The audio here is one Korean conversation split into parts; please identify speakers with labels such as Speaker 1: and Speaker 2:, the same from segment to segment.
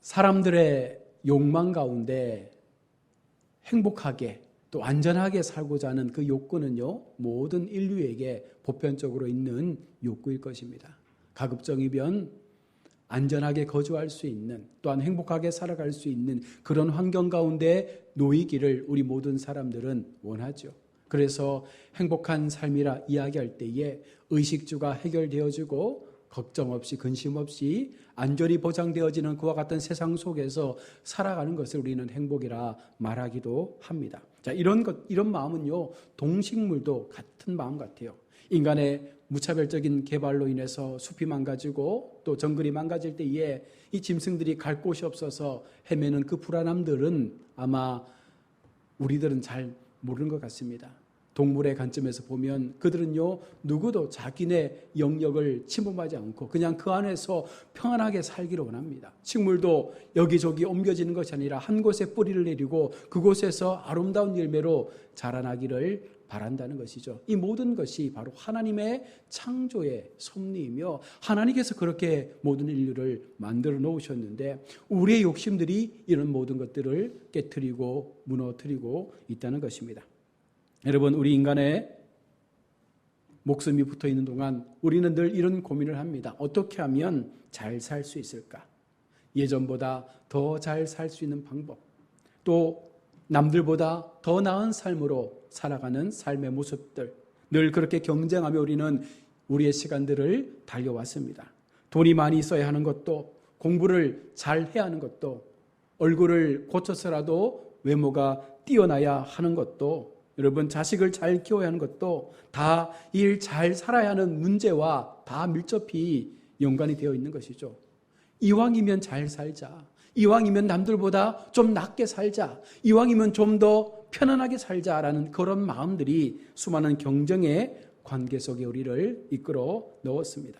Speaker 1: 사람들의 욕망 가운데 행복하게 또 안전하게 살고자 하는 그 욕구는요, 모든 인류에게 보편적으로 있는 욕구일 것입니다. 가급적이면 안전하게 거주할 수 있는 또한 행복하게 살아갈 수 있는 그런 환경 가운데 놓이기를 우리 모든 사람들은 원하죠. 그래서 행복한 삶이라 이야기할 때에 의식주가 해결되어지고 걱정 없이 근심 없이 안전이 보장되어지는 그와 같은 세상 속에서 살아가는 것을 우리는 행복이라 말하기도 합니다. 자, 이런 것, 이런 마음은요, 동식물도 같은 마음 같아요. 인간의 무차별적인 개발로 인해서 숲이 망가지고 또 정글이 망가질 때에 이 짐승들이 갈 곳이 없어서 헤매는 그 불안함들은 아마 우리들은 잘 모르는 것 같습니다. 동물의 관점에서 보면 그들은요, 누구도 자기네 영역을 침범하지 않고 그냥 그 안에서 평안하게 살기를 원합니다. 식물도 여기저기 옮겨지는 것이 아니라 한 곳에 뿌리를 내리고 그곳에서 아름다운 열매로 자라나기를 바란다는 것이죠. 이 모든 것이 바로 하나님의 창조의 섭리이며 하나님께서 그렇게 모든 인류를 만들어 놓으셨는데 우리의 욕심들이 이런 모든 것들을 깨뜨리고 무너뜨리고 있다는 것입니다. 여러분, 우리 인간의 목숨이 붙어 있는 동안 우리는 늘 이런 고민을 합니다. 어떻게 하면 잘 살 수 있을까? 예전보다 더 잘 살 수 있는 방법. 또 남들보다 더 나은 삶으로 살아가는 삶의 모습들. 늘 그렇게 경쟁하며 우리는 우리의 시간들을 달려왔습니다. 돈이 많이 있어야 하는 것도 공부를 잘 해야 하는 것도 얼굴을 고쳐서라도 외모가 뛰어나야 하는 것도 여러분 자식을 잘 키워야 하는 것도 다 일 잘 살아야 하는 문제와 다 밀접히 연관이 되어 있는 것이죠. 이왕이면 잘 살자. 이왕이면 남들보다 좀 낫게 살자. 이왕이면 좀 더 편안하게 살자라는 그런 마음들이 수많은 경쟁의 관계 속에 우리를 이끌어 넣었습니다.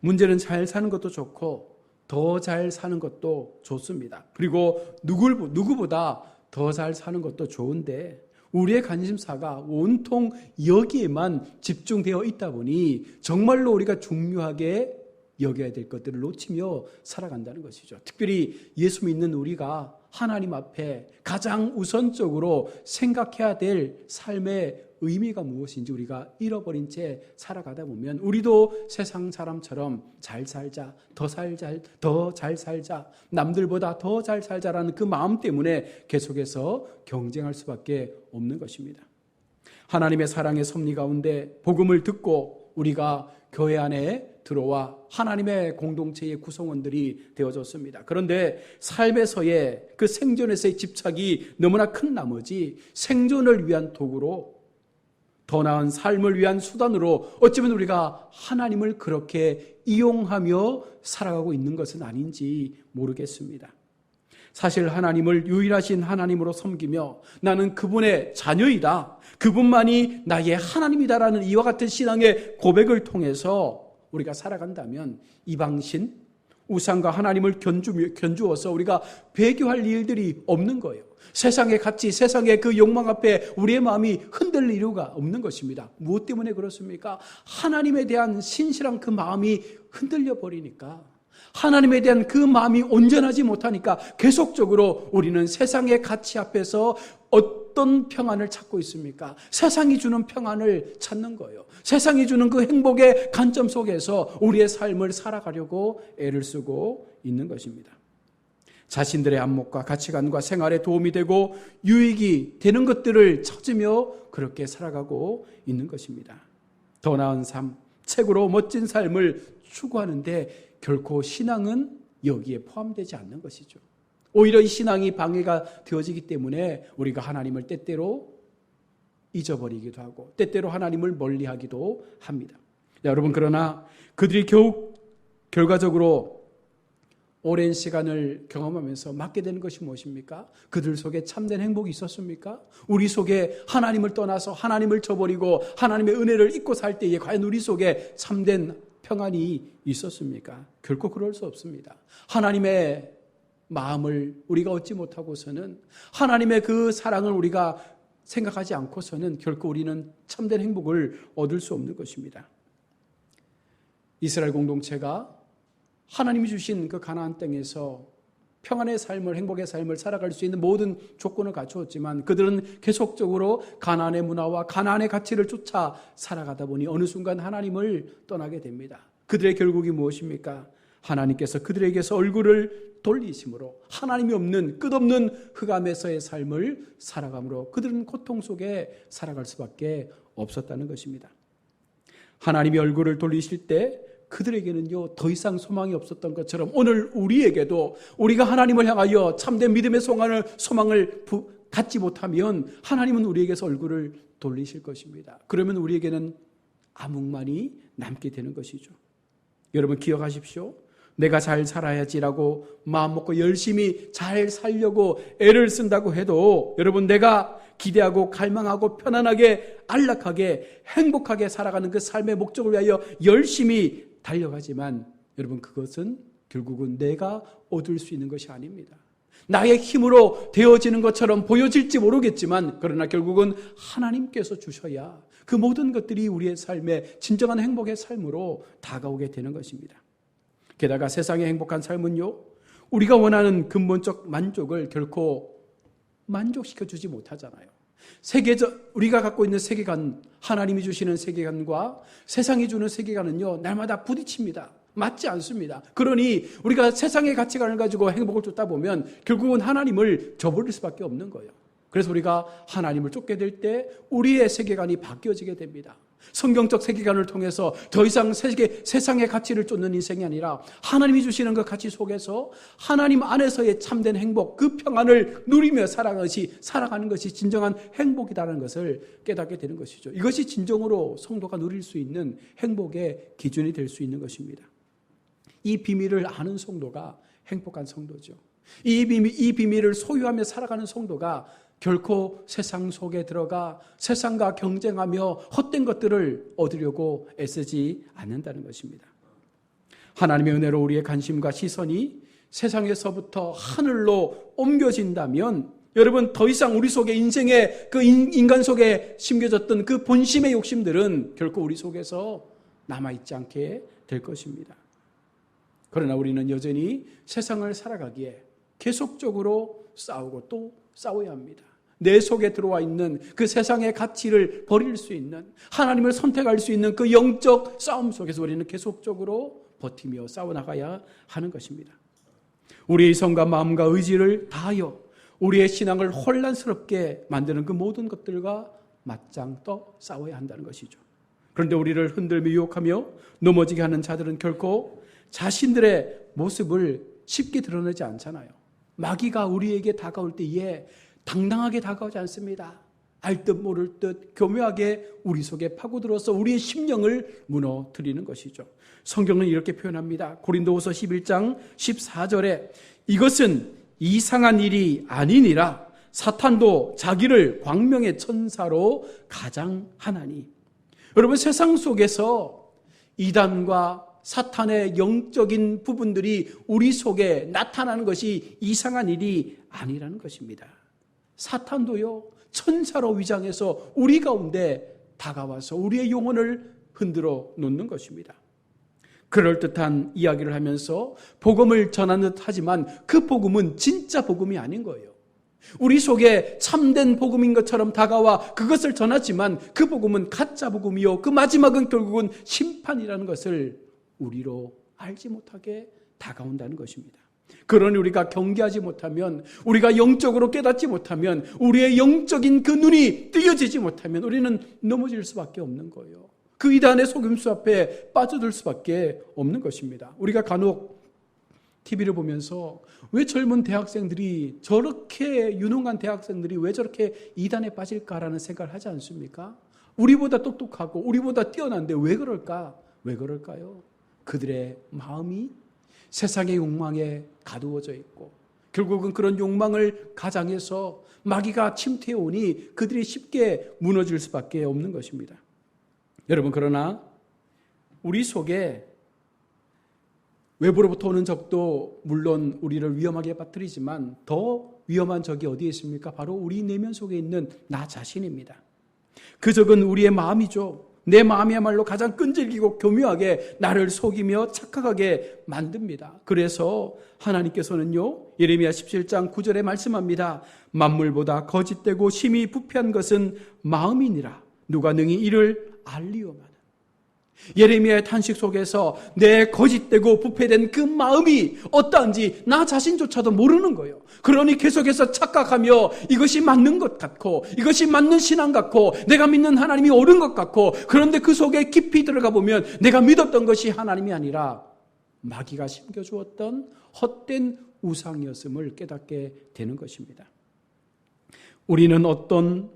Speaker 1: 문제는 잘 사는 것도 좋고 더 잘 사는 것도 좋습니다. 그리고 누굴, 누구보다 더 잘 사는 것도 좋은데 우리의 관심사가 온통 여기에만 집중되어 있다 보니 정말로 우리가 중요하게 여겨야 될 것들을 놓치며 살아간다는 것이죠. 특별히 예수 믿는 우리가 하나님 앞에 가장 우선적으로 생각해야 될 삶의 의미가 무엇인지 우리가 잃어버린 채 살아가다 보면 우리도 세상 사람처럼 잘 살자, 더 살자, 더 잘 살자, 남들보다 더 잘 살자라는 그 마음 때문에 계속해서 경쟁할 수밖에 없는 것입니다. 하나님의 사랑의 섭리 가운데 복음을 듣고 우리가 교회 안에 들어와 하나님의 공동체의 구성원들이 되어졌습니다. 그런데 삶에서의 그 생존에서의 집착이 너무나 큰 나머지 생존을 위한 도구로 더 나은 삶을 위한 수단으로 어쩌면 우리가 하나님을 그렇게 이용하며 살아가고 있는 것은 아닌지 모르겠습니다. 사실 하나님을 유일하신 하나님으로 섬기며 나는 그분의 자녀이다. 그분만이 나의 하나님이다라는 이와 같은 신앙의 고백을 통해서 우리가 살아간다면 이방신, 우상과 하나님을 견주, 견주어서 우리가 배교할 일들이 없는 거예요. 세상의 가치, 세상의 그 욕망 앞에 우리의 마음이 흔들릴 이유가 없는 것입니다. 무엇 때문에 그렇습니까? 하나님에 대한 신실한 그 마음이 흔들려 버리니까. 하나님에 대한 그 마음이 온전하지 못하니까 계속적으로 우리는 세상의 가치 앞에서 어떤 평안을 찾고 있습니까? 세상이 주는 평안을 찾는 거예요. 세상이 주는 그 행복의 관점 속에서 우리의 삶을 살아가려고 애를 쓰고 있는 것입니다. 자신들의 안목과 가치관과 생활에 도움이 되고 유익이 되는 것들을 찾으며 그렇게 살아가고 있는 것입니다. 더 나은 삶, 책으로 멋진 삶을 추구하는데 결코 신앙은 여기에 포함되지 않는 것이죠. 오히려 이 신앙이 방해가 되어지기 때문에 우리가 하나님을 때때로 잊어버리기도 하고 때때로 하나님을 멀리하기도 합니다. 여러분 그러나 그들이 겨우 결과적으로 오랜 시간을 경험하면서 맡게 되는 것이 무엇입니까? 그들 속에 참된 행복이 있었습니까? 우리 속에 하나님을 떠나서 하나님을 저버리고 하나님의 은혜를 잊고 살 때에 과연 우리 속에 참된 평안이 있었습니까? 결코 그럴 수 없습니다. 하나님의 마음을 우리가 얻지 못하고서는 하나님의 그 사랑을 우리가 생각하지 않고서는 결코 우리는 참된 행복을 얻을 수 없는 것입니다. 이스라엘 공동체가 하나님이 주신 그 가나안 땅에서 평안의 삶을 행복의 삶을 살아갈 수 있는 모든 조건을 갖추었지만 그들은 계속적으로 가난의 문화와 가난의 가치를 쫓아 살아가다 보니 어느 순간 하나님을 떠나게 됩니다. 그들의 결국이 무엇입니까? 하나님께서 그들에게서 얼굴을 돌리심으로 하나님이 없는 끝없는 흑암에서의 삶을 살아감으로 그들은 고통 속에 살아갈 수밖에 없었다는 것입니다. 하나님이 얼굴을 돌리실 때 그들에게는요, 더 이상 소망이 없었던 것처럼 오늘 우리에게도 우리가 하나님을 향하여 참된 믿음의 소망을, 소망을 부, 갖지 못하면 하나님은 우리에게서 얼굴을 돌리실 것입니다. 그러면 우리에게는 암흑만이 남게 되는 것이죠. 여러분 기억하십시오. 내가 잘 살아야지라고 마음 먹고 열심히 잘 살려고 애를 쓴다고 해도 여러분 내가 기대하고 갈망하고 편안하게 안락하게 행복하게 살아가는 그 삶의 목적을 위하여 열심히 달려가지만 여러분 그것은 결국은 내가 얻을 수 있는 것이 아닙니다. 나의 힘으로 되어지는 것처럼 보여질지 모르겠지만 그러나 결국은 하나님께서 주셔야 그 모든 것들이 우리의 삶의 진정한 행복의 삶으로 다가오게 되는 것입니다. 게다가 세상의 행복한 삶은요, 우리가 원하는 근본적 만족을 결코 만족시켜 주지 못하잖아요. 세계적 우리가 갖고 있는 세계관, 하나님이 주시는 세계관과 세상이 주는 세계관은요 날마다 부딪힙니다. 맞지 않습니다. 그러니 우리가 세상의 가치관을 가지고 행복을 쫓다 보면 결국은 하나님을 저버릴 수밖에 없는 거예요. 그래서 우리가 하나님을 쫓게 될 때 우리의 세계관이 바뀌어지게 됩니다. 성경적 세계관을 통해서 더 이상 세계, 세상의 가치를 쫓는 인생이 아니라 하나님이 주시는 그 가치 속에서 하나님 안에서의 참된 행복, 그 평안을 누리며 살아가는 것이, 살아가는 것이 진정한 행복이라는 것을 깨닫게 되는 것이죠. 이것이 진정으로 성도가 누릴 수 있는 행복의 기준이 될 수 있는 것입니다. 이 비밀을 아는 성도가 행복한 성도죠. 이 비밀, 이 비밀을 소유하며 살아가는 성도가 결코 세상 속에 들어가 세상과 경쟁하며 헛된 것들을 얻으려고 애쓰지 않는다는 것입니다. 하나님의 은혜로 우리의 관심과 시선이 세상에서부터 하늘로 옮겨진다면 여러분 더 이상 우리 속에 인생의 그 인간 속에 심겨졌던 그 본심의 욕심들은 결코 우리 속에서 남아 있지 않게 될 것입니다. 그러나 우리는 여전히 세상을 살아가기에 계속적으로 싸우고 또 싸워야 합니다. 내 속에 들어와 있는 그 세상의 가치를 버릴 수 있는 하나님을 선택할 수 있는 그 영적 싸움 속에서 우리는 계속적으로 버티며 싸워나가야 하는 것입니다. 우리의 성과 마음과 의지를 다하여 우리의 신앙을 혼란스럽게 만드는 그 모든 것들과 맞짱 떠 싸워야 한다는 것이죠. 그런데 우리를 흔들며 유혹하며 넘어지게 하는 자들은 결코 자신들의 모습을 쉽게 드러내지 않잖아요. 마귀가 우리에게 다가올 때에 당당하게 다가오지 않습니다. 알듯 모를 듯 교묘하게 우리 속에 파고들어서 우리의 심령을 무너뜨리는 것이죠. 성경은 이렇게 표현합니다. 고린도후서 11장 14절에 이것은 이상한 일이 아니니라 사탄도 자기를 광명의 천사로 가장하나니 여러분 세상 속에서 이단과 사탄의 영적인 부분들이 우리 속에 나타나는 것이 이상한 일이 아니라는 것입니다. 사탄도요, 천사로 위장해서 우리 가운데 다가와서 우리의 영혼을 흔들어 놓는 것입니다. 그럴듯한 이야기를 하면서 복음을 전하는 듯 하지만 그 복음은 진짜 복음이 아닌 거예요. 우리 속에 참된 복음인 것처럼 다가와 그것을 전하지만 그 복음은 가짜 복음이요. 그 마지막은 결국은 심판이라는 것을 우리로 알지 못하게 다가온다는 것입니다. 그러니 우리가 경계하지 못하면, 우리가 영적으로 깨닫지 못하면, 우리의 영적인 그 눈이 뜨여지지 못하면 우리는 넘어질 수밖에 없는 거예요. 그 이단의 속임수 앞에 빠져들 수밖에 없는 것입니다. 우리가 간혹 TV를 보면서 왜 젊은 대학생들이 저렇게 유능한 대학생들이 왜 저렇게 이단에 빠질까라는 생각을 하지 않습니까? 우리보다 똑똑하고 우리보다 뛰어난데 왜 그럴까? 왜 그럴까요? 그들의 마음이 세상의 욕망에 가두어져 있고 결국은 그런 욕망을 가장해서 마귀가 침투해 오니 그들이 쉽게 무너질 수밖에 없는 것입니다. 여러분 그러나 우리 속에 외부로부터 오는 적도 물론 우리를 위험하게 빠뜨리지만 더 위험한 적이 어디에 있습니까? 바로 우리 내면 속에 있는 나 자신입니다. 그 적은 우리의 마음이죠. 내 마음이야말로 가장 끈질기고 교묘하게 나를 속이며 착각하게 만듭니다. 그래서 하나님께서는요, 예레미야 17장 9절에 말씀합니다. 만물보다 거짓되고 심히 부패한 것은 마음이니라. 누가 능히 이를 알리오마나. 예레미야의 탄식 속에서 내 거짓되고 부패된 그 마음이 어떠한지 나 자신조차도 모르는 거예요. 그러니 계속해서 착각하며 이것이 맞는 것 같고 이것이 맞는 신앙 같고 내가 믿는 하나님이 옳은 것 같고 그런데 그 속에 깊이 들어가 보면 내가 믿었던 것이 하나님이 아니라 마귀가 심겨주었던 헛된 우상이었음을 깨닫게 되는 것입니다. 우리는 어떤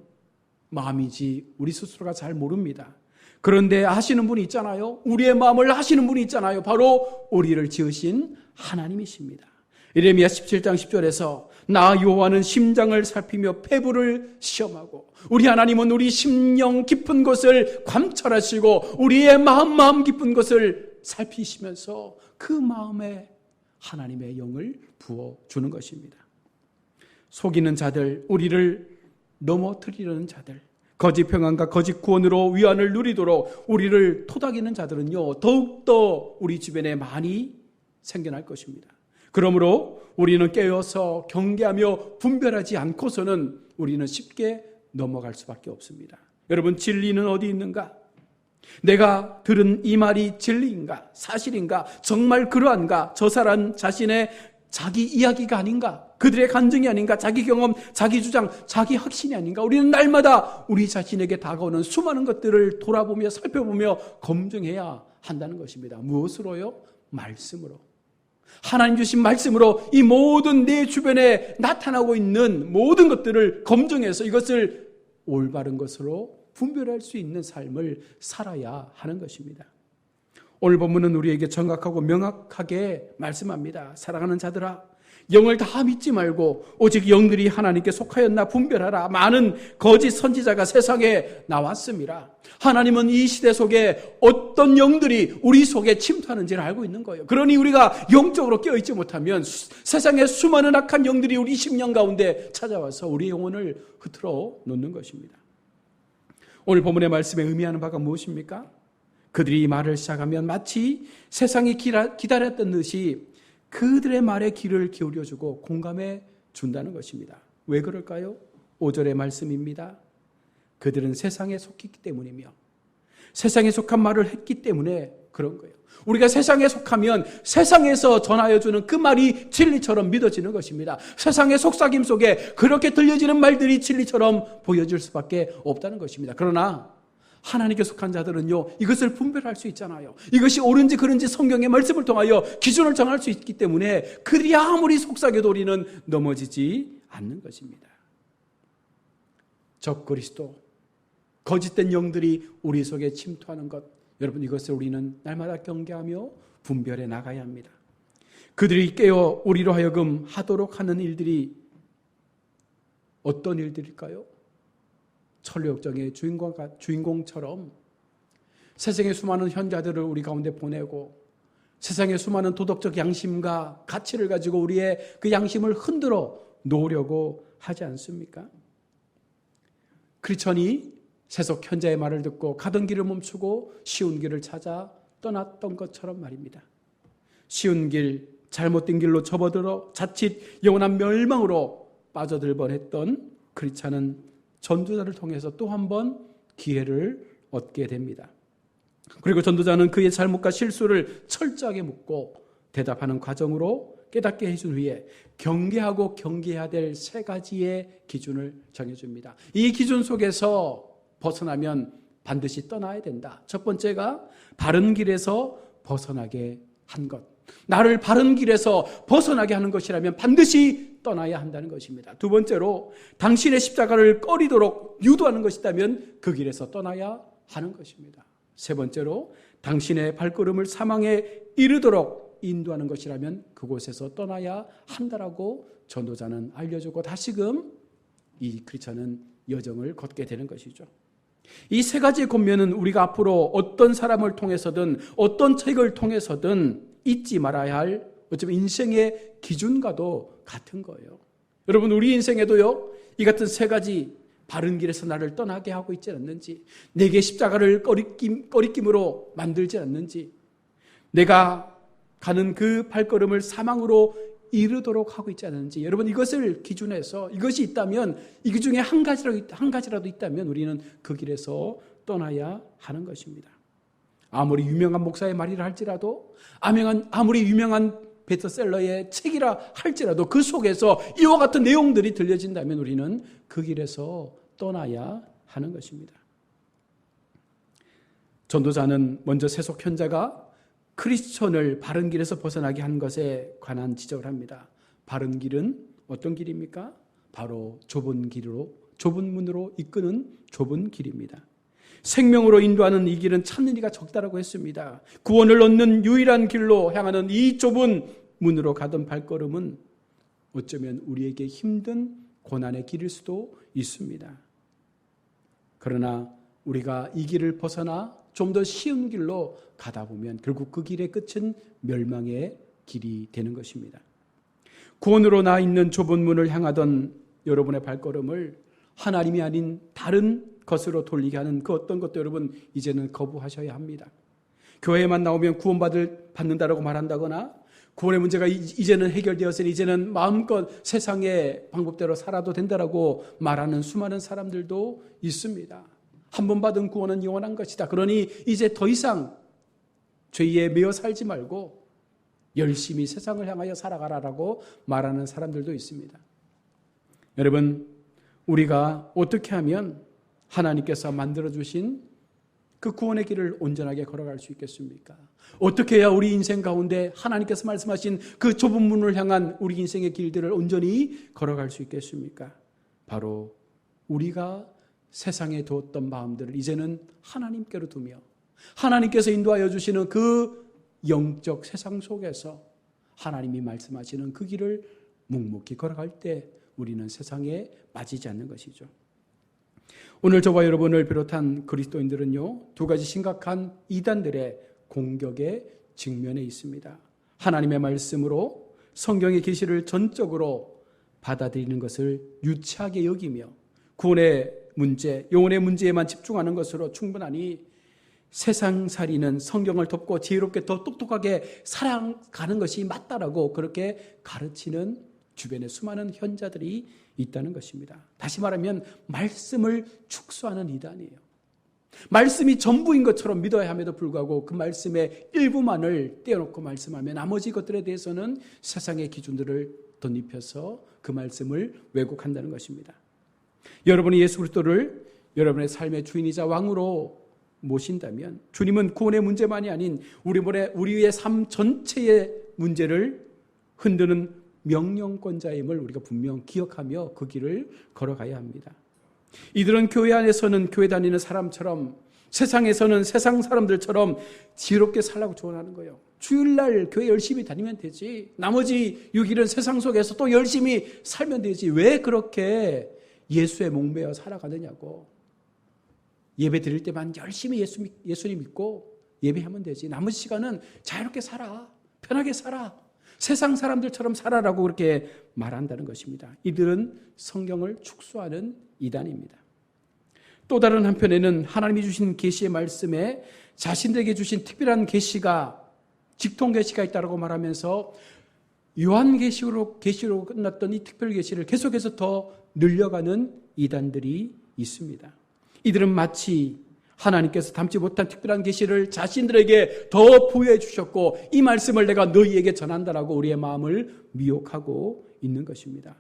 Speaker 1: 마음이지 우리 스스로가 잘 모릅니다. 그런데 아시는 분이 있잖아요. 우리의 마음을 아시는 분이 있잖아요. 바로 우리를 지으신 하나님이십니다. 이레미야 17장 10절에서 나 여호와는 심장을 살피며 폐부를 시험하고 우리 하나님은 우리 심령 깊은 것을 관찰하시고 우리의 마음 마음 깊은 것을 살피시면서 그 마음에 하나님의 영을 부어 주는 것입니다. 속이는 자들, 우리를 넘어뜨리려는 자들, 거짓 평안과 거짓 구원으로 위안을 누리도록 우리를 토닥이는 자들은요, 더욱더 우리 주변에 많이 생겨날 것입니다. 그러므로 우리는 깨어서 경계하며 분별하지 않고서는 우리는 쉽게 넘어갈 수밖에 없습니다. 여러분, 진리는 어디 있는가? 내가 들은 이 말이 진리인가? 사실인가? 정말 그러한가? 저 사람 자신의 자기 이야기가 아닌가? 그들의 간증이 아닌가? 자기 경험, 자기 주장, 자기 확신이 아닌가? 우리는 날마다 우리 자신에게 다가오는 수많은 것들을 돌아보며 살펴보며 검증해야 한다는 것입니다. 무엇으로요? 말씀으로. 하나님 주신 말씀으로 이 모든 내 주변에 나타나고 있는 모든 것들을 검증해서 이것을 올바른 것으로 분별할 수 있는 삶을 살아야 하는 것입니다. 오늘 본문은 우리에게 정확하고 명확하게 말씀합니다. 사랑하는 자들아, 영을 다 믿지 말고 오직 영들이 하나님께 속하였나 분별하라. 많은 거짓 선지자가 세상에 나왔습니다. 하나님은 이 시대 속에 어떤 영들이 우리 속에 침투하는지를 알고 있는 거예요. 그러니 우리가 영적으로 깨어있지 못하면 세상에 수많은 악한 영들이 우리 심령 가운데 찾아와서 우리 영혼을 흐트러 놓는 것입니다. 오늘 본문의 말씀에 의미하는 바가 무엇입니까? 그들이 말을 시작하면 마치 세상이 기다렸던 듯이 그들의 말에 귀를 기울여주고 공감해 준다는 것입니다. 왜 그럴까요? 5절의 말씀입니다. 그들은 세상에 속했기 때문이며 세상에 속한 말을 했기 때문에 그런 거예요. 우리가 세상에 속하면 세상에서 전하여 주는 그 말이 진리처럼 믿어지는 것입니다. 세상의 속삭임 속에 그렇게 들려지는 말들이 진리처럼 보여질 수밖에 없다는 것입니다. 그러나 하나님께 속한 자들은요, 이것을 분별할 수 있잖아요. 이것이 옳은지 그른지 성경의 말씀을 통하여 기준을 정할 수 있기 때문에 그들이 아무리 속삭여도 우리는 넘어지지 않는 것입니다. 적 그리스도, 거짓된 영들이 우리 속에 침투하는 것, 여러분 이것을 우리는 날마다 경계하며 분별해 나가야 합니다. 그들이 깨어 우리로 하여금 하도록 하는 일들이 어떤 일들일까요? 천류역정의 주인공, 주인공처럼 세상의 수많은 현자들을 우리 가운데 보내고 세상의 수많은 도덕적 양심과 가치를 가지고 우리의 그 양심을 흔들어 놓으려고 하지 않습니까? 크리천이 세속 현자의 말을 듣고 가던 길을 멈추고 쉬운 길을 찾아 떠났던 것처럼 말입니다. 쉬운 길, 잘못된 길로 접어들어 자칫 영원한 멸망으로 빠져들 뻔했던 크리찬은 전도자를 통해서 또 한 번 기회를 얻게 됩니다. 그리고 전도자는 그의 잘못과 실수를 철저하게 묻고 대답하는 과정으로 깨닫게 해준 후에 경계하고 경계해야 될 세 가지의 기준을 정해줍니다. 이 기준 속에서 벗어나면 반드시 떠나야 된다. 첫 번째가 바른 길에서 벗어나게 한 것. 나를 바른 길에서 벗어나게 하는 것이라면 반드시 떠나야 한다는 것입니다. 두 번째로 당신의 십자가를 꺼리도록 유도하는 것이다면 그 길에서 떠나야 하는 것입니다. 세 번째로 당신의 발걸음을 사망에 이르도록 인도하는 것이라면 그곳에서 떠나야 한다라고 전도자는 알려주고 다시금 이 크리스천은 여정을 걷게 되는 것이죠. 이 세 가지의 권면은 우리가 앞으로 어떤 사람을 통해서든 어떤 책을 통해서든 잊지 말아야 할 어쩌면 인생의 기준과도 같은 거예요. 여러분, 우리 인생에도요, 이 같은 세 가지 바른 길에서 나를 떠나게 하고 있지 않는지, 내게 십자가를 꺼리낌, 꺼리낌으로 만들지 않는지, 내가 가는 그 발걸음을 사망으로 이르도록 하고 있지 않는지, 여러분 이것을 기준해서 이것이 있다면, 이 중에 한 가지라도, 한 가지라도 있다면 우리는 그 길에서 떠나야 하는 것입니다. 아무리 유명한 목사의 말이라 할지라도, 아무리 유명한 베스트셀러의 책이라 할지라도 그 속에서 이와 같은 내용들이 들려진다면 우리는 그 길에서 떠나야 하는 것입니다. 전도자는 먼저 세속 현자가 크리스천을 바른 길에서 벗어나게 한 것에 관한 지적을 합니다. 바른 길은 어떤 길입니까? 바로 좁은 길로 좁은 문으로 이끄는 좁은 길입니다. 생명으로 인도하는 이 길은 찾는 이가 적다라고 했습니다. 구원을 얻는 유일한 길로 향하는 이 좁은 문으로 가던 발걸음은 어쩌면 우리에게 힘든 고난의 길일 수도 있습니다. 그러나 우리가 이 길을 벗어나 좀 더 쉬운 길로 가다 보면 결국 그 길의 끝은 멸망의 길이 되는 것입니다. 구원으로 나 있는 좁은 문을 향하던 여러분의 발걸음을 하나님이 아닌 다른 것으로 돌리게 하는 그 어떤 것도 여러분 이제는 거부하셔야 합니다. 교회에만 나오면 구원받을 받는다라고 말한다거나 구원의 문제가 이제는 해결되었으니 이제는 마음껏 세상의 방법대로 살아도 된다라고 말하는 수많은 사람들도 있습니다. 한 번 받은 구원은 영원한 것이다. 그러니 이제 더 이상 죄에 매여 살지 말고 열심히 세상을 향하여 살아가라라고 말하는 사람들도 있습니다. 여러분, 우리가 어떻게 하면 하나님께서 만들어주신 그 구원의 길을 온전하게 걸어갈 수 있겠습니까? 어떻게 해야 우리 인생 가운데 하나님께서 말씀하신 그 좁은 문을 향한 우리 인생의 길들을 온전히 걸어갈 수 있겠습니까? 바로 우리가 세상에 두었던 마음들을 이제는 하나님께로 두며 하나님께서 인도하여 주시는 그 영적 세상 속에서 하나님이 말씀하시는 그 길을 묵묵히 걸어갈 때 우리는 세상에 빠지지 않는 것이죠. 오늘 저와 여러분을 비롯한 그리스도인들은요, 두 가지 심각한 이단들의 공격에 직면해 있습니다. 하나님의 말씀으로 성경의 계시를 전적으로 받아들이는 것을 유치하게 여기며 구원의 문제, 영혼의 문제에만 집중하는 것으로 충분하니 세상 살이는 성경을 덮고 지혜롭게 더 똑똑하게 살아가는 것이 맞다라고 그렇게 가르치는 주변의 수많은 현자들이 있다는 것입니다. 다시 말하면 말씀을 축소하는 이단이에요. 말씀이 전부인 것처럼 믿어야 함에도 불구하고 그 말씀의 일부만을 떼어놓고 말씀하면 나머지 것들에 대해서는 세상의 기준들을 덧입혀서 그 말씀을 왜곡한다는 것입니다. 여러분이 예수 그리스도를 여러분의 삶의 주인이자 왕으로 모신다면 주님은 구원의 문제만이 아닌 우리 우리의 삶 전체의 문제를 흔드는 명령권자임을 우리가 분명 기억하며 그 길을 걸어가야 합니다. 이들은 교회 안에서는 교회 다니는 사람처럼 세상에서는 세상 사람들처럼 지혜롭게 살라고 조언하는 거예요. 주일날 교회 열심히 다니면 되지. 나머지 6일은 세상 속에서 또 열심히 살면 되지. 왜 그렇게 예수의 목매어 살아가느냐고. 예배 드릴 때만 열심히 예수, 예수님 믿고 예배하면 되지. 나머지 시간은 자유롭게 살아. 편하게 살아. 세상 사람들처럼 살아라고 그렇게 말한다는 것입니다. 이들은 성경을 축소하는 이단입니다. 또 다른 한편에는 하나님이 주신 계시의 말씀에 자신들에게 주신 특별한 계시가 직통 계시가 있다라고 말하면서 요한 계시로 계시로 끝났던 이 특별 계시를 계속해서 더 늘려가는 이단들이 있습니다. 이들은 마치 하나님께서 담지 못한 특별한 계시를 자신들에게 더 부여해 주셨고 이 말씀을 내가 너희에게 전한다라고 우리의 마음을 미혹하고 있는 것입니다.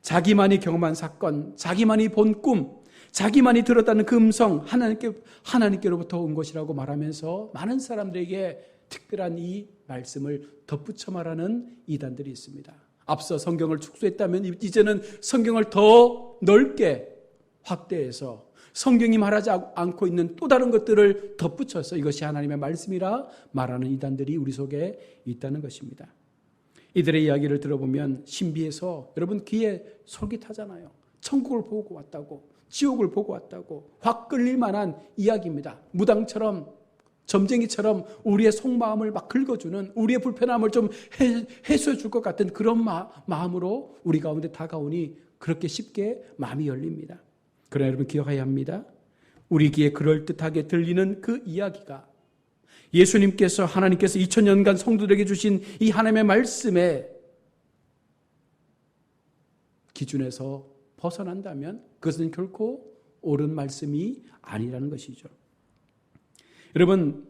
Speaker 1: 자기만이 경험한 사건, 자기만이 본 꿈, 자기만이 들었다는 그 음성 하나님께 하나님께로부터 온 것이라고 말하면서 많은 사람들에게 특별한 이 말씀을 덧붙여 말하는 이단들이 있습니다. 앞서 성경을 축소했다면 이제는 성경을 더 넓게 확대해서 성경이 말하지 않고 있는 또 다른 것들을 덧붙여서 이것이 하나님의 말씀이라 말하는 이단들이 우리 속에 있다는 것입니다. 이들의 이야기를 들어보면 신비해서 여러분 귀에 솔깃하잖아요. 천국을 보고 왔다고, 지옥을 보고 왔다고, 확 끌릴 만한 이야기입니다. 무당처럼, 점쟁이처럼 우리의 속마음을 막 긁어주는, 우리의 불편함을 좀 해소해 줄 것 같은 그런 마, 마음으로 우리 가운데 다가오니 그렇게 쉽게 마음이 열립니다. 그러나 여러분 기억해야 합니다. 우리 귀에 그럴듯하게 들리는 그 이야기가 예수님께서 하나님께서 2000년간 성도들에게 주신 이 하나님의 말씀에 기준에서 벗어난다면 그것은 결코 옳은 말씀이 아니라는 것이죠. 여러분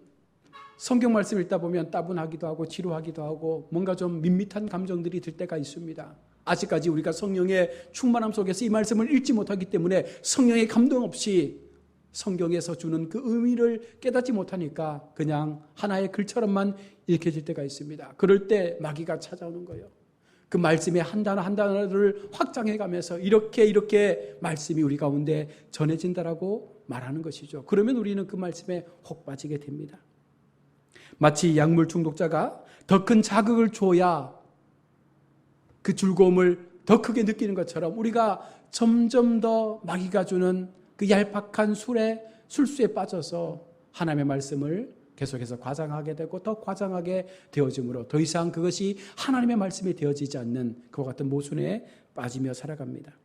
Speaker 1: 성경 말씀 읽다 보면 따분하기도 하고 지루하기도 하고 뭔가 좀 밋밋한 감정들이 들 때가 있습니다. 아직까지 우리가 성령의 충만함 속에서 이 말씀을 읽지 못하기 때문에 성령의 감동 없이 성경에서 주는 그 의미를 깨닫지 못하니까 그냥 하나의 글처럼만 읽혀질 때가 있습니다. 그럴 때 마귀가 찾아오는 거예요. 그 말씀의 한 단어 한 단어를 확장해 가면서 이렇게 이렇게 말씀이 우리 가운데 전해진다라고 말하는 것이죠. 그러면 우리는 그 말씀에 혹 빠지게 됩니다. 마치 약물 중독자가 더 큰 자극을 줘야 그 즐거움을 더 크게 느끼는 것처럼 우리가 점점 더 마귀가 주는 그 얄팍한 술에 술수에 빠져서 하나님의 말씀을 계속해서 과장하게 되고 더 과장하게 되어짐으로 더 이상 그것이 하나님의 말씀이 되어지지 않는 그와 같은 모순에 빠지며 살아갑니다.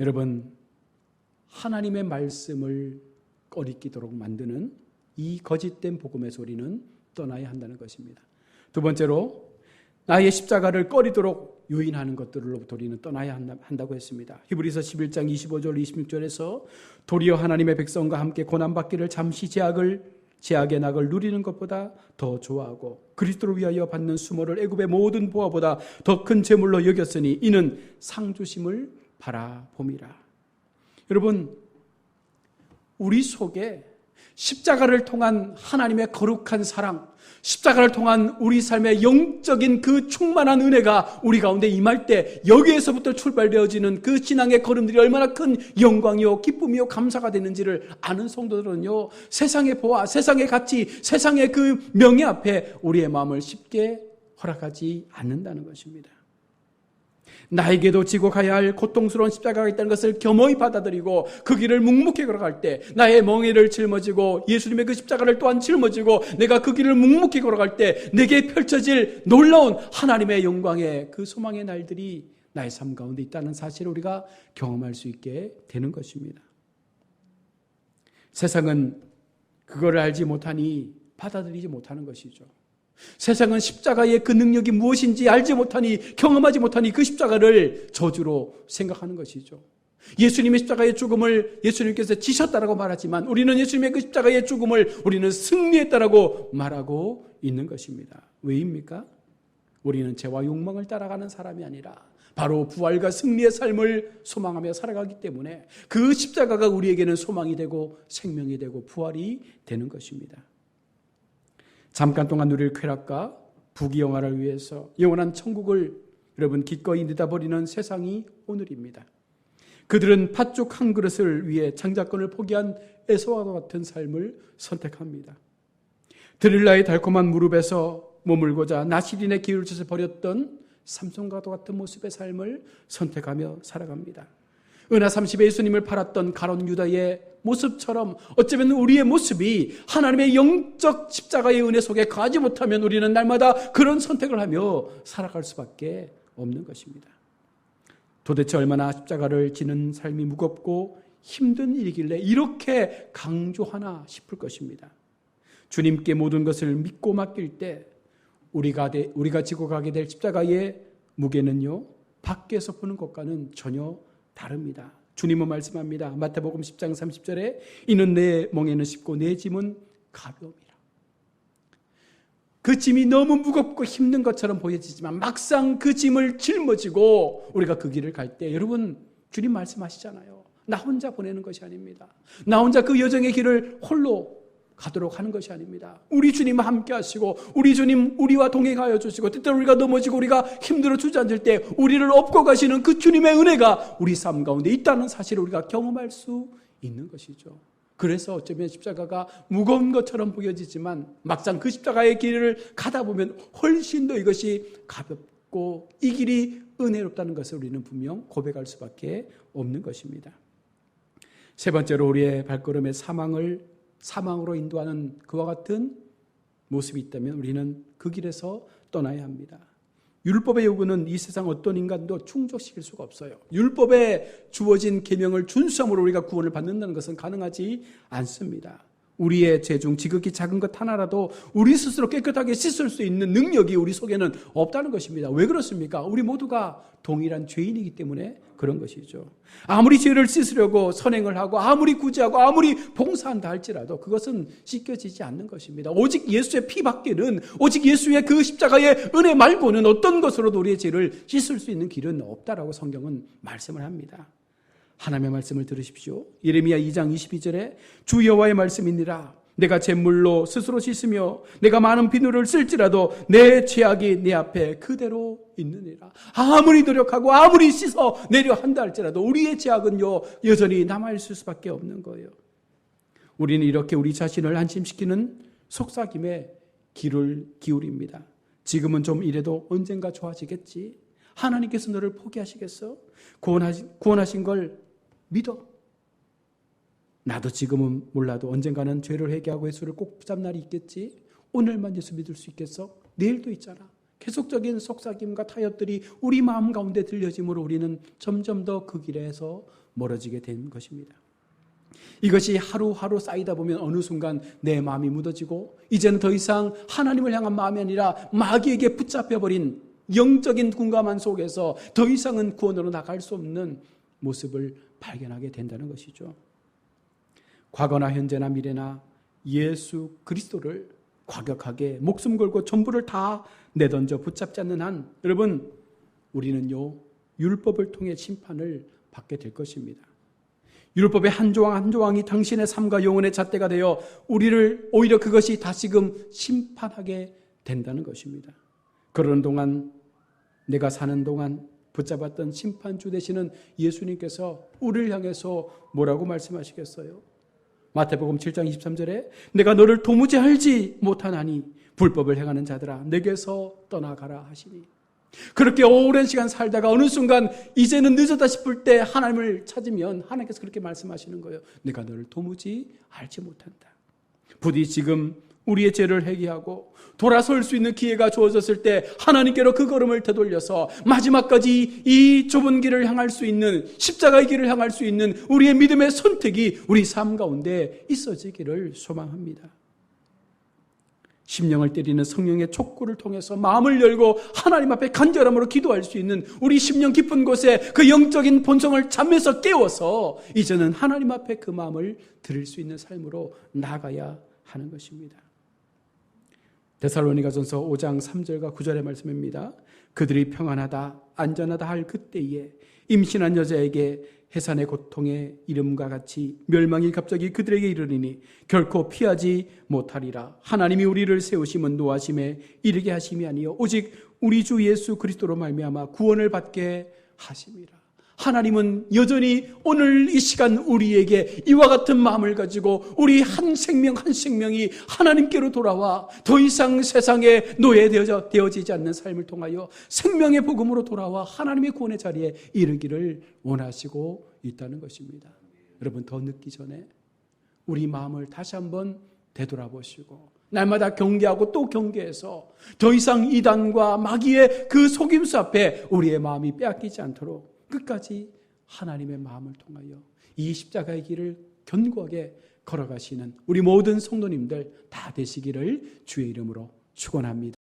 Speaker 1: 여러분, 하나님의 말씀을 꺼리끼도록 만드는 이 거짓된 복음의 소리는 떠나야 한다는 것입니다. 두 번째로, 나의 십자가를 꺼리도록 유인하는 것들로부터 우리는 떠나야 한다고 했습니다. 히브리서 11장 25절 26절에서 도리어 하나님의 백성과 함께 고난받기를 잠시 제약을 제약의 낙을 누리는 것보다 더 좋아하고 그리스도를 위하여 받는 수모를 애굽의 모든 보화보다 더 큰 재물로 여겼으니 이는 상 주심을 바라봄이라. 여러분 우리 속에 십자가를 통한 하나님의 거룩한 사랑, 십자가를 통한 우리 삶의 영적인 그 충만한 은혜가 우리 가운데 임할 때 여기에서부터 출발되어지는 그 신앙의 걸음들이 얼마나 큰 영광이요, 기쁨이요, 감사가 되는지를 아는 성도들은요, 세상의 보아, 세상의 가치, 세상의 그 명예 앞에 우리의 마음을 쉽게 허락하지 않는다는 것입니다. 나에게도 지고 가야 할 고통스러운 십자가가 있다는 것을 겸허히 받아들이고 그 길을 묵묵히 걸어갈 때 나의 멍에를 짊어지고 예수님의 그 십자가를 또한 짊어지고 내가 그 길을 묵묵히 걸어갈 때 내게 펼쳐질 놀라운 하나님의 영광의 그 소망의 날들이 나의 삶 가운데 있다는 사실을 우리가 경험할 수 있게 되는 것입니다. 세상은 그거를 알지 못하니 받아들이지 못하는 것이죠. 세상은 십자가의 그 능력이 무엇인지 알지 못하니 경험하지 못하니 그 십자가를 저주로 생각하는 것이죠. 예수님의 십자가의 죽음을 예수님께서 지셨다라고 말하지만 우리는 예수님의 그 십자가의 죽음을 우리는 승리했다라고 말하고 있는 것입니다. 왜입니까? 우리는 죄와 욕망을 따라가는 사람이 아니라 바로 부활과 승리의 삶을 소망하며 살아가기 때문에 그 십자가가 우리에게는 소망이 되고 생명이 되고 부활이 되는 것입니다. 잠깐 동안 누릴 쾌락과 부귀영화를 위해서 영원한 천국을 여러분 기꺼이 내다버리는 세상이 오늘입니다. 그들은 팥죽 한 그릇을 위해 장자권을 포기한 에서와 같은 삶을 선택합니다. 드릴라의 달콤한 무릎에서 머물고자 나시린의 기울을 쳐서 버렸던 삼손과도 같은 모습의 삶을 선택하며 살아갑니다. 은하 30에 예수님을 팔았던 가론 유다의 모습처럼 어쩌면 우리의 모습이 하나님의 영적 십자가의 은혜 속에 가지 못하면 우리는 날마다 그런 선택을 하며 살아갈 수밖에 없는 것입니다. 도대체 얼마나 십자가를 지는 삶이 무겁고 힘든 일이길래 이렇게 강조하나 싶을 것입니다. 주님께 모든 것을 믿고 맡길 때 우리가, 되, 우리가 지고 가게 될 십자가의 무게는요, 밖에서 보는 것과는 전혀 다릅니다. 주님은 말씀합니다. 마태복음 10장 30절에 이는 내 멍에는 쉽고 내 짐은 가벼움이라. 그 짐이 너무 무겁고 힘든 것처럼 보여지지만 막상 그 짐을 짊어지고 우리가 그 길을 갈 때 여러분 주님 말씀하시잖아요. 나 혼자 보내는 것이 아닙니다. 나 혼자 그 여정의 길을 홀로 가도록 하는 것이 아닙니다. 우리 주님과 함께 하시고 우리 주님 우리와 동행하여 주시고 때때로 우리가 넘어지고 우리가 힘들어 주저앉을 때 우리를 업고 가시는 그 주님의 은혜가 우리 삶 가운데 있다는 사실을 우리가 경험할 수 있는 것이죠. 그래서 어쩌면 십자가가 무거운 것처럼 보여지지만 막상 그 십자가의 길을 가다 보면 훨씬 더 이것이 가볍고 이 길이 은혜롭다는 것을 우리는 분명 고백할 수밖에 없는 것입니다. 세 번째로 우리의 발걸음의 사망을 사망으로 인도하는 그와 같은 모습이 있다면 우리는 그 길에서 떠나야 합니다. 율법의 요구는 이 세상 어떤 인간도 충족시킬 수가 없어요. 율법에 주어진 계명을 준수함으로 우리가 구원을 받는다는 것은 가능하지 않습니다. 우리의 죄 중 지극히 작은 것 하나라도 우리 스스로 깨끗하게 씻을 수 있는 능력이 우리 속에는 없다는 것입니다. 왜 그렇습니까? 우리 모두가 동일한 죄인이기 때문에 그런 것이죠. 아무리 죄를 씻으려고 선행을 하고 아무리 구제하고 아무리 봉사한다 할지라도 그것은 씻겨지지 않는 것입니다. 오직 예수의 피밖에는 오직 예수의 그 십자가의 은혜 말고는 어떤 것으로도 우리의 죄를 씻을 수 있는 길은 없다라고 성경은 말씀을 합니다. 하나님의 말씀을 들으십시오. 예레미야 2장 22절에 주 여호와의 말씀이니라 내가 잿물로 스스로 씻으며 내가 많은 비누를 쓸지라도 내 죄악이 내 앞에 그대로 있느니라. 아무리 노력하고 아무리 씻어 내려 한다 할지라도 우리의 죄악은요 여전히 남아 있을 수밖에 없는 거예요. 우리는 이렇게 우리 자신을 안심시키는 속삭임에 귀를 기울입니다. 지금은 좀 이래도 언젠가 좋아지겠지. 하나님께서 너를 포기하시겠어? 구원하신, 구원하신 걸 믿어. 나도 지금은 몰라도 언젠가는 죄를 회개하고 예수를 꼭 붙잡는 날이 있겠지. 오늘만 예수 믿을 수 있겠어? 내일도 있잖아. 계속적인 속삭임과 타협들이 우리 마음 가운데 들려짐으로 우리는 점점 더 그 길에서 멀어지게 된 것입니다. 이것이 하루하루 쌓이다 보면 어느 순간 내 마음이 묻어지고 이제는 더 이상 하나님을 향한 마음이 아니라 마귀에게 붙잡혀버린 영적인 군감한 속에서 더 이상은 구원으로 나갈 수 없는 모습을 발견하게 된다는 것이죠. 과거나 현재나 미래나 예수 그리스도를 과격하게 목숨 걸고 전부를 다 내던져 붙잡지 않는 한 여러분 우리는요 율법을 통해 심판을 받게 될 것입니다. 율법의 한 조항 한 조항이 당신의 삶과 영혼의 잣대가 되어 우리를 오히려 그것이 다시금 심판하게 된다는 것입니다. 그러는 동안 내가 사는 동안 붙잡았던 심판주 되시는 예수님께서 우리를 향해서 뭐라고 말씀하시겠어요? 마태복음 7장 23절에 내가 너를 도무지 알지 못하나니 불법을 행하는 자들아 내게서 떠나가라 하시니 그렇게 오랜 시간 살다가 어느 순간 이제는 늦었다 싶을 때 하나님을 찾으면 하나님께서 그렇게 말씀하시는 거예요. 내가 너를 도무지 알지 못한다. 부디 지금 우리의 죄를 회개하고 돌아설 수 있는 기회가 주어졌을 때 하나님께로 그 걸음을 되돌려서 마지막까지 이 좁은 길을 향할 수 있는 십자가의 길을 향할 수 있는 우리의 믿음의 선택이 우리 삶 가운데 있어지기를 소망합니다. 심령을 때리는 성령의 촉구를 통해서 마음을 열고 하나님 앞에 간절함으로 기도할 수 있는 우리 심령 깊은 곳에 그 영적인 본성을 잠에서 깨워서 이제는 하나님 앞에 그 마음을 드릴 수 있는 삶으로 나가야 하는 것입니다. 데살로니가전서 5장 3절과 9절의 말씀입니다. 그들이 평안하다 안전하다 할 그때에 임신한 여자에게 해산의 고통의 이름과 같이 멸망이 갑자기 그들에게 이르리니 결코 피하지 못하리라. 하나님이 우리를 세우심은 노하심에 이르게 하심이 아니요 오직 우리 주 예수 그리스도로 말미암아 구원을 받게 하심이라. 하나님은 여전히 오늘 이 시간 우리에게 이와 같은 마음을 가지고 우리 한 생명 한 생명이 하나님께로 돌아와 더 이상 세상에 노예되어지지 않는 삶을 통하여 생명의 복음으로 돌아와 하나님의 구원의 자리에 이르기를 원하시고 있다는 것입니다. 여러분 더 늦기 전에 우리 마음을 다시 한번 되돌아보시고 날마다 경계하고 또 경계해서 더 이상 이단과 마귀의 그 속임수 앞에 우리의 마음이 빼앗기지 않도록 끝까지 하나님의 마음을 통하여 이 십자가의 길을 견고하게 걸어가시는 우리 모든 성도님들 다 되시기를 주의 이름으로 축원합니다.